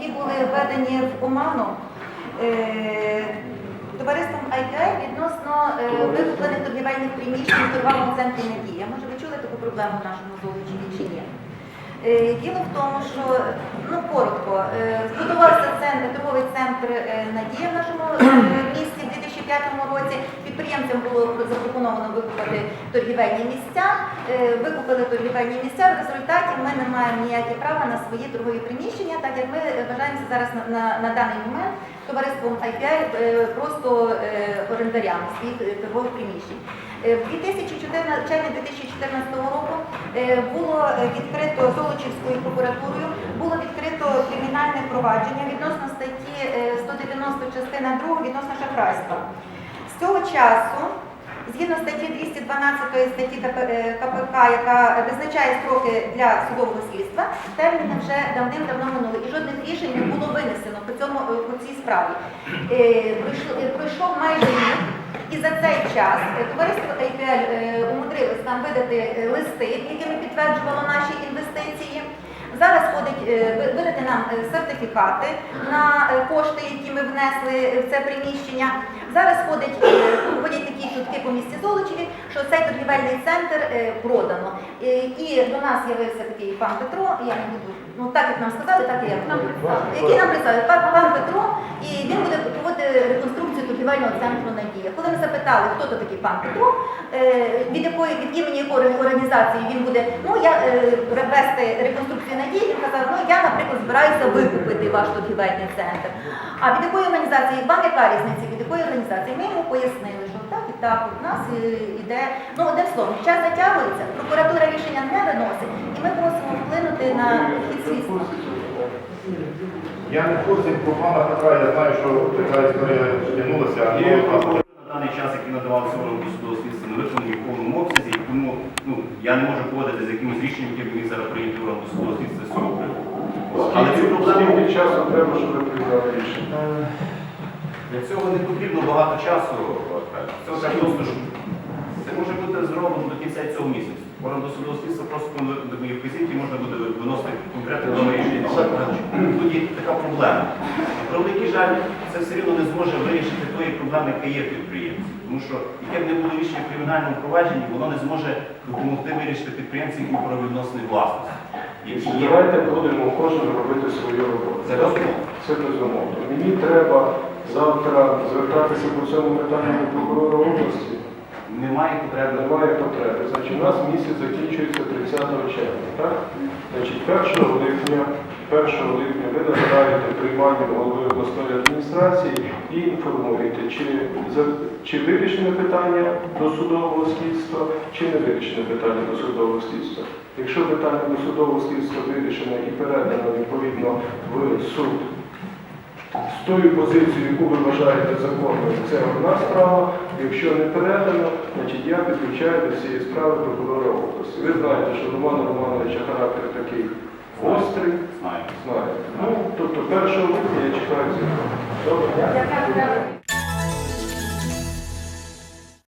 які були введені в оману е, товариством IPI відносно е, викуплених торгівельних приміщень в торговому центрі Надія. Може, ви чули таку проблему в нашому Золочеві чи ні? Е, Діло в тому, що ну коротко, збудувався центр, торговий центр Надія в нашому місті в 2005 році. Підприємцям було запропоновано викупити торгівельні місця. Е, Викупили торгівельні місця. В результаті ми не маємо ніякі права на свої торгові приміщення, так як ми вважаємося зараз на, на, на даний момент товариством IPI е, просто е, орендарями своїх торгових приміщень. В 2014, червні 2014 року було відкрито Золочівською прокуратурою, було відкрито кримінальне провадження відносно статті е, 190 частина 2 відносно шахрайства. Часу, згідно статті 212 статті е, КПК, яка визначає строки для судового слідства, терміни вже давним-давно минули і жодних рішень не було винесено по цьому е, по цій справі. Е, Пройшов майже рік. І за цей час товариство е, умудрилось нам видати листи, якими підтверджувало. Зараз ходить е, видати нам е, сертифікати на е, кошти, які ми внесли в це приміщення. Зараз ходить, ходять такі чутки по місті Золочеві, що цей торгівельний центр продано. І до нас з'явився такий пан Петро, я не буду, ну так як нам сказали, так і я представили. Який нам представив пан, пан Петро, і він буде проводити реконструкцію торгівельного центру Надія. Коли ми запитали, хто то такий пан Петро, е, від якої від імені якої організації він буде, ну я е, вести реконструкцію Надії, він казав, ну я, наприклад, збираюся викупити ваш торгівельний центр. А від якої організації, вам яка різниця, від якої організації? Ми йому пояснили, що так і так, у нас е, іде, ну одним словом, час затягується, прокуратура рішення не виносить, і ми просимо вплинути на хід слідства. Я не в курсі про пана Петра, я знаю, що така історія тягнулася, Є прокурор на даний час, який надавався органу досудового слідства, не виконані в повному обсязі, тому ну, я не можу погодити з якимось рішенням, яке мені зараз прийняти орган досудового слідства з цього приводу. Але цю проблему Скільки часу треба, щоб ви прийняли рішення? для цього не потрібно багато часу. Це так просто ж це може бути зроблено до кінця цього місяця. Орган досудового слідства просто по моїй вказівці можна буде виносити. Тоді така проблема. На превеликий жаль, це все рівно не зможе вирішити тої проблеми, яка є в підприємці. Тому що яке б не було рішення в кримінальному провадженні, воно не зможе допомогти вирішити підприємці, які правовідносної власності. Є. Давайте будемо кожен робити свою роботу. Це розумно. Це безумовно. Мені треба завтра звертатися по цьому питанню до прокурора області. Немає потреби. Немає потреби. Значить, у нас місяць закінчується 30 червня. Так? Значить, 1 липня, 1 липня ви набираєте приймання голови обласної адміністрації і інформуєте, чи, чи вирішене питання до судового слідства, чи не вирішене питання до судового слідства. Якщо питання до судового слідства вирішено і передано відповідно в суд з тою позицією, яку ви вважаєте законною, це одна справа. Якщо не передано, значить я підключаю до цієї справи прокурора області. Ви знаєте, що Романа Романовича характер такий острий, Знаю. Ну, тобто 1 липня я чекаю цього. Добре?